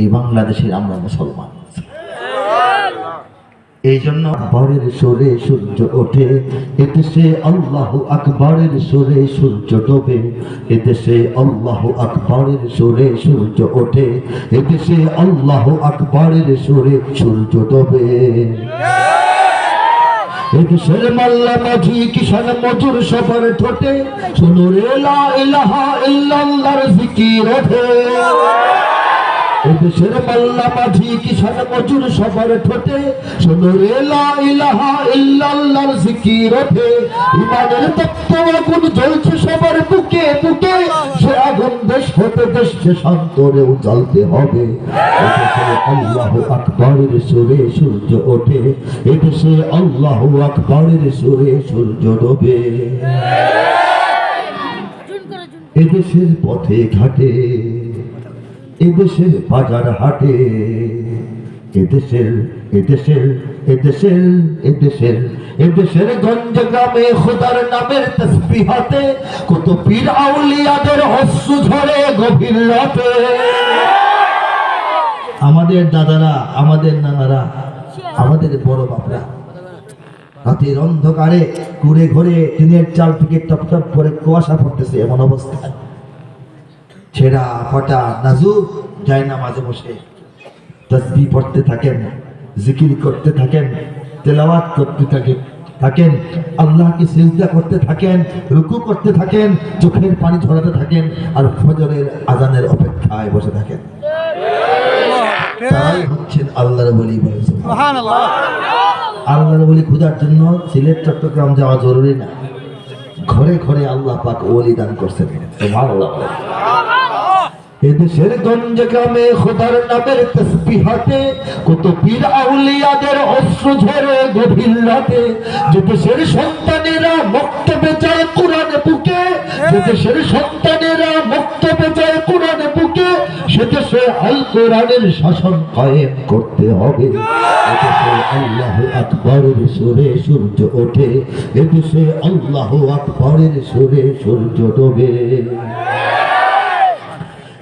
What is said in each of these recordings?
এই বাংলাদেশের আমরা মুসলমান। এই জন্য আকবরের সুরে সূর্য ওঠে, এদেশে আল্লাহ আকবরের সুরে সূর্য ডোবে, এদেশে আল্লাহ আকবরের সুরে সূর্য ওঠে, এদেশে আল্লাহ আকবরের সুরে সূর্য ডোবে। এদেশের মাল্লা মাঝি কিষান মজুর ঠোঁটে শুনো রে লা ইলাহা ইল্লাল্লাহর জিকির ওঠে। এদেশের মাল্লা মাঝি কিষান মজুর সবার ঠোঁটে। শুনো রে লা ইলাহা ইল্লাল্লাহর জিকির ওঠে। ইমানের তপ্ত আগুন জ্বলছে সবার বুকে বুকে। সে আগুন দেশ হতে দেশ সে শান্তরেও জ্বলতে হবে। আল্লাহ আকবরের সুরে সূর্য ওঠে। এদেশে আল্লাহ আকবরের সুরে সূর্য ডোবে। এদেশের পথে ঘাটে। এদেশের বাজার হাটে এদেশের এদেশের এদেশের এদেশের এদেশের গঞ্জ গ্রামে খোদার নামের তসবিহাতে কত পীর আউলিয়াদের হস্য ঝরে গভীর রাতে। আমাদের দাদারা, আমাদের নানারা, আমাদের বড় বাপরা, রাতের অন্ধকারে ঘুরে ঘুরে টিনের চাল থেকে টপ টপ করে কুয়াশা পড়তেছে এমন অবস্থায়। ছেঁড়া ফটা নাজুক যায় না মাঝে বসে। তসবি পড়তে থাকেন জিকির করতে থাকেন তেলাওয়াত করতে থাকেন থাকেন। আল্লাহকে সিজদা করতে থাকেন রুকু করতে থাকেন চোখের পানি ঝরাতে থাকেন আর ফজরের আজানের অপেক্ষায় বসে থাকেন। তাই হচ্ছেন আল্লাহর বলি বলেছেন আল্লাহর বলি খোঁজার জন্য সিলেট চট্টগ্রাম যাওয়া জরুরি না। ঘরে ঘরে আল্লাহ পাক ওলি দান করছেন। সুবহানাল্লাহ। এদেশের গঞ্জ গ্রামে খোদার নামের তসবিহাতে কত পীর আউলিয়াদের অশ্রু ঝরে গভীর রাতে। যে দেশের সন্তানেরা মক্তবে যায় কোরআন বুকে যে দেশের সন্তানেরা মক্তবে যায় কোরআন বুকে সে দেশে আল কোরআনের শাসন কায়েম করতে হবে। এদেশে আল্লাহ আকবরের সুরে সূর্য ওঠে এদেশে আল্লাহ আকবরের সুরে সূর্য ডোবে।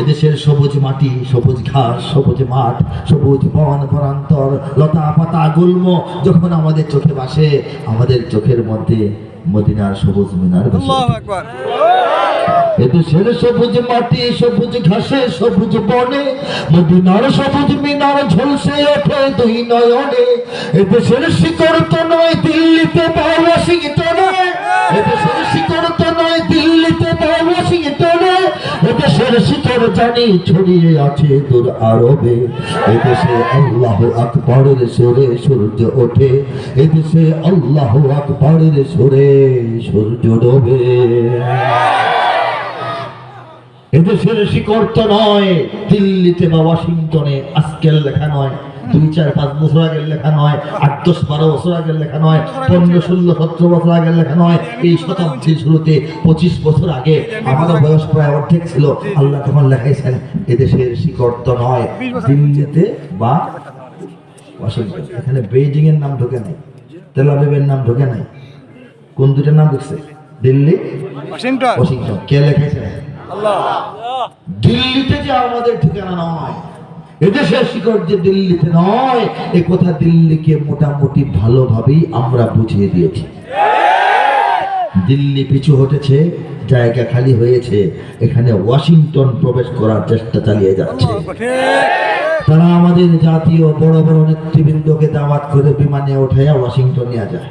এদেশের সবুজ মাটি সবুজ ঘাস সবুজ মাঠ সবুজ বন বনান্তর লতা পাতা গুল্ম যখন আমাদের চোখে ভাসে আমাদের চোখের মধ্যে মদিনার সবুজ মিনার এদেশের সবুজ মাটি সবুজ ঘাসে সবুজ বনে মদিনার সবুজ মিনার ঝলসে ওঠে দুই নয়নে। এদেশের শিকড় তো নয় দিল্লিতে বা ওয়াশিংটনে এদেশের শিকড় তো নয় ওয়াশিংটনে এদেশের শিকড় জানি ছড়িয়ে আছে আরবে। এদেশে আল্লাহ আকবরের সুরে সূর্য ওঠে এদেশে আল্লাহ আকবরের সুরে সূর্য ডোবে। এদেশের শিকড় তো নয়, দিল্লিতে বা ওয়াশিংটনে আজকের লেখা নয়। দুই চার পাঁচ বছর আগের লেখা নয় আট দশ বারো বছর আগের লেখা নয় পনেরো ষোলো সতেরো বছর আগের লেখা নয় এই শতাব্দীর শুরুতে পঁচিশ বছর আগে আমাদের বয়স প্রায় অর্ধেক ছিল। আল্লাহ তখন লেখাইছেন এদেশের শিকড় তো নয় দিল্লিতে বা ওয়াশিংটন এখানে বেইজিং এর নাম ঢোকে নাই তেলাবিবের নাম ঢোকে নাই। কোন দুটার নাম ঢুকছে? দিল্লি? ওয়াশিংটন। কে লেখাইছে? দিল্লিতে যে আমাদের ঠিকানা নয় এদেশের শিকড় যে দিল্লিতে নয়, এ কথা দিল্লিকে মোটামুটি ভালোভাবেই আমরা বুঝিয়ে দিয়েছি। দিল্লি পিছু হটেছে, জায়গা খালি হয়েছে, এখানে ওয়াশিংটন প্রবেশ করার চেষ্টা চালিয়ে যাচ্ছে। তারা আমাদের জাতীয় বড় বড় নেতৃবৃন্দকে দাওয়াত করে বিমানে উঠাইয়া ওয়াশিংটন নিয়ে যায়।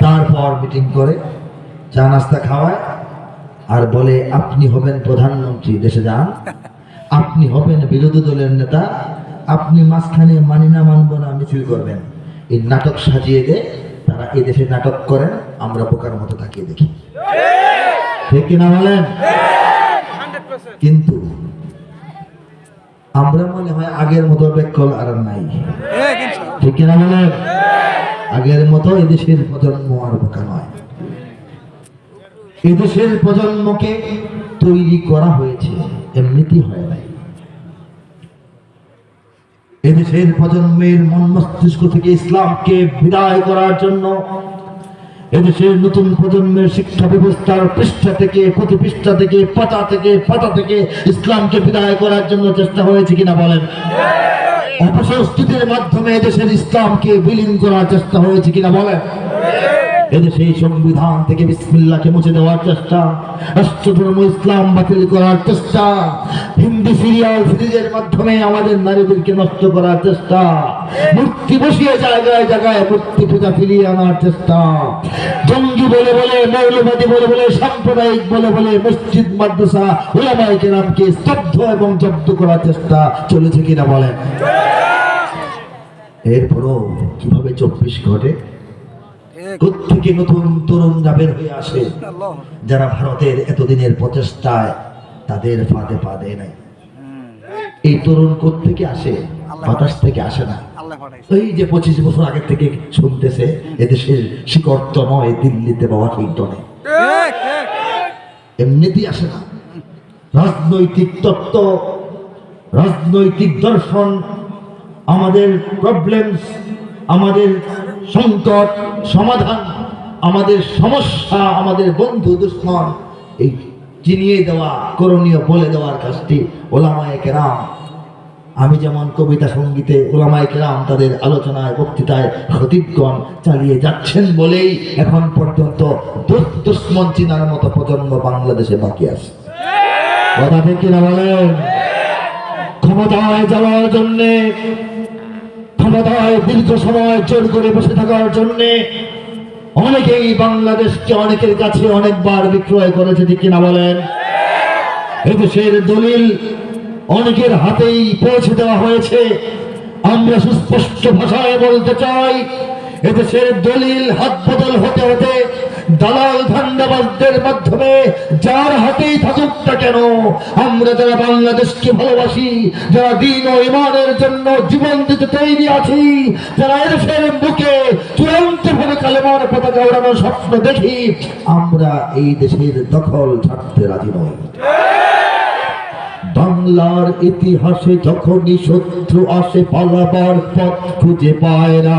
তারপর মিটিং করে, চা নাস্তা খাওয়ায়, আর বলে, আপনি হবেন প্রধানমন্ত্রী, দেশে যান। আপনি হবেন বিরোধী দলের নেতা, আপনি মাঝখানে মানি না মানব না মিছিল করবেন। এই নাটক সাজিয়ে দে, তারা এই দেশে নাটক করেন, আমরা বোকার মতো তাকিয়ে দেখি। ঠিক কিনা বলেন? কিন্তু আমরা মনে হয় আগের মতো বেকল আর নাই। ঠিক কিনা বলেন? আগের মতো এদেশের প্রজন্ম আর বোকা নয়। এদেশের প্রজন্মকে তৈরি করা হয়েছে। এমনিতেই হয় নাই। এদেশের প্রজন্মের মন মস্তিষ্ক থেকে ইসলামকে বিদায় করার জন্য এদেশের নতুন প্রজন্মের শিক্ষা ব্যবস্থার পৃষ্ঠা থেকে প্রতি পৃষ্ঠা থেকে, পাতা থেকে পাতা থেকে ইসলামকে বিদায় করার জন্য চেষ্টা হয়েছে কিনা বলেন। অপসংস্কৃতির মাধ্যমে এদেশের ইসলামকে বিলীন করার চেষ্টা হয়েছে কিনা বলেন। এদেশে এই সংবিধান থেকে বিসমিল্লাহকে মুছে দেওয়ার চেষ্টা রাষ্ট্রধর্ম ইসলাম বাতিল করার চেষ্টা হিন্দি সিরিয়াল সিরিজের মাধ্যমে আমাদের নারীদেরকে নষ্ট করার চেষ্টা মূর্তি বসিয়ে জায়গায় জায়গায় মূর্তি পূজা ফিরিয়ে আনার চেষ্টা জঙ্গি বলে বলে মৌলবাদী বলে বলে সাম্প্রদায়িক বলে বলে মসজিদ মাদ্রাসা ওলামাই কেরামকে স্তব্ধ এবং জব্দ করার চেষ্টা চলেছে কিনা বলেন? এরপরও কীভাবে চব্বিশ ঘটে? থেকে নতুন তরুণরা বের হয়ে আসে। যারা ভারতের এতদিনের প্রচেষ্টায় তাদের ফাঁদে পা দেয় নাই। এই তরুণ থেকে আসে? বাতাস থেকে আসে না। এই যে পঁচিশ বছর আগে থেকে শুনতেছে এদেশের শিকড় তো নয় দিল্লিতে বা ওয়াশিংটনে এমনিতেই আসে না। রাজনৈতিক তত্ত্ব রাজনৈতিক দর্শন আমাদের প্রবলেমস আমাদের সংকট, সমাধান, আমাদের সমস্যা, আমাদের বন্ধু দুশ্মন, এই চিনিয়ে দেওয়া, করণীয় বলে দেওয়ার কাজটি ওলামায় কেরাম। আমি যেমন কবিতা সঙ্গীতে ওলামায় কেরাম তাদের আলোচনায়, বক্তৃতায় খতিবগণ চালিয়ে যাচ্ছেন বলেই এখন পর্যন্ত দুশ্মন চিনার মতো প্রজন্ম বাংলাদেশে বাকি আছে। কথা ঠিক কিনা বলেন? ক্ষমতায় যাওয়ার জন্যে ক্ষমতায় দীর্ঘ সময় জোর করে বসে থাকার জন্য অনেকেই বাংলাদেশকে অনেকের কাছে অনেকবার বিক্রয় করেছে, ঠিক কিনা বলেন? এদেশের দলিল অনেকের হাতেই পৌঁছে দেওয়া হয়েছে। আমরা সুস্পষ্ট ভাষায় বলতে চাই, এদেশের দলিল হাত বদল হতে হতে দালাল ধান্দাবাজদের মাধ্যমে যার হাতেই থাকুক না কেন, আমরা যারা বাংলাদেশকে ভালোবাসি, যারা দিন ও ইমানের জন্য জীবন দিতে তৈরি আছি, যারা এদেশের বুকে চূড়ান্ত ভাবে কালেমার পতাকা ওড়ানোর স্বপ্ন দেখি, আমরা এই দেশের দখল ছাড়তে রাজি নই। বাংলার ইতিহাসে যখনই শত্রু আসে পালাবার পথ খুঁজে পায় না।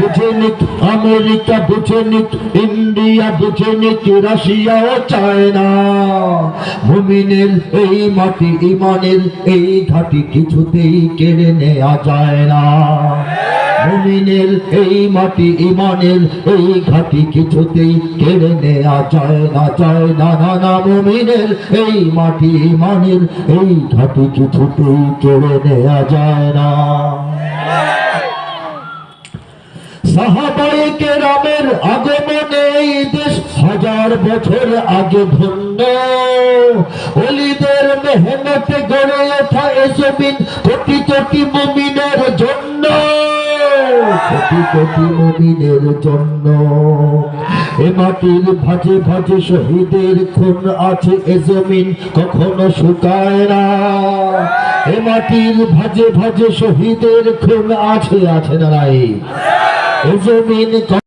বুঝনিক, আমেরিকা বুঝনিক, ইন্ডিয়া বুঝনিক রাশিয়াও চায়না। মুমিনের এই মাটি ইমানের এই ঘাটি কিছুতেই কেড়ে নেওয়া যায় না। মুমিনের এই মাটি ইমানের এই ঘাটি কিছুতেই কেড়ে নেওয়া যায় না যায় না না না। মুমিনের এই মাটি ইমানের এই ঘাটি কিছুতেই কেড়ে নেওয়া যায় না। সাহাবায়ে কেরামের আগমনে এই দেশ হাজার বছর আগে ধন্য। অলিদের মেহনতে গড়ে ওঠা এ কোটি কোটি মুমিনের জন্য। কোটি কোটি মুমিনের জন্য। এ মাটির ভাজে ভাজে শহীদের খুন আছে এ জমিন কখনো শুকায় না। এ মাটির ভাজে ভাজে শহীদের খুন আছে আছে না জমিন